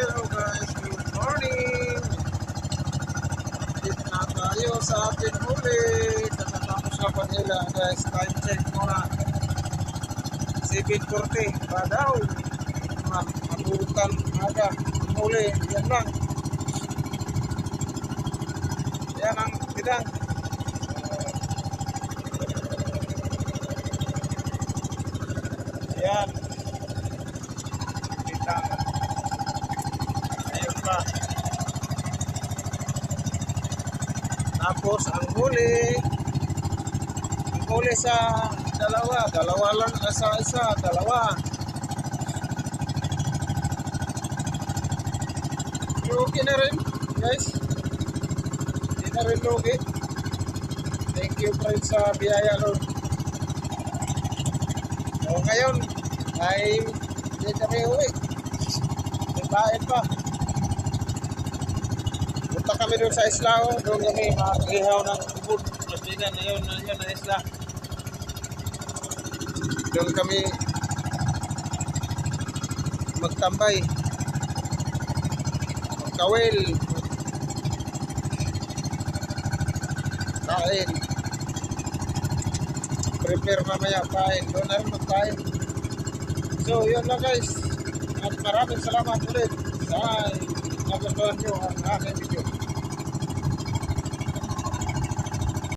Hello guys, good morning! Dito na tayo sa ating huli. Kakatapos na Manila guys, time check muna. 7.40 pa daw. Ma- Matulutan aga. Huli, yan lang. Yan ang bidang. Yan. Bidang. Pa. Tapos ang huli, ang huli sa dalawa, dalawa lang sa isa, dalawa. Lugi na rin, guys. Hindi na rin lugi. Thank you, friends, sa biyaya, Lord. So, ngayon, ay hindi kami uwi. May bayan pa. Punta kami doon sa Islao, doon kami makakagihaw ng ubod. Masbigan na yun, na yun na isla. Doon kami magtambay. Magkawil. Kain. Prepare mamaya kain. Doon na rin magkain. So, yun lang guys. At maraming salamat ulit sa આપણે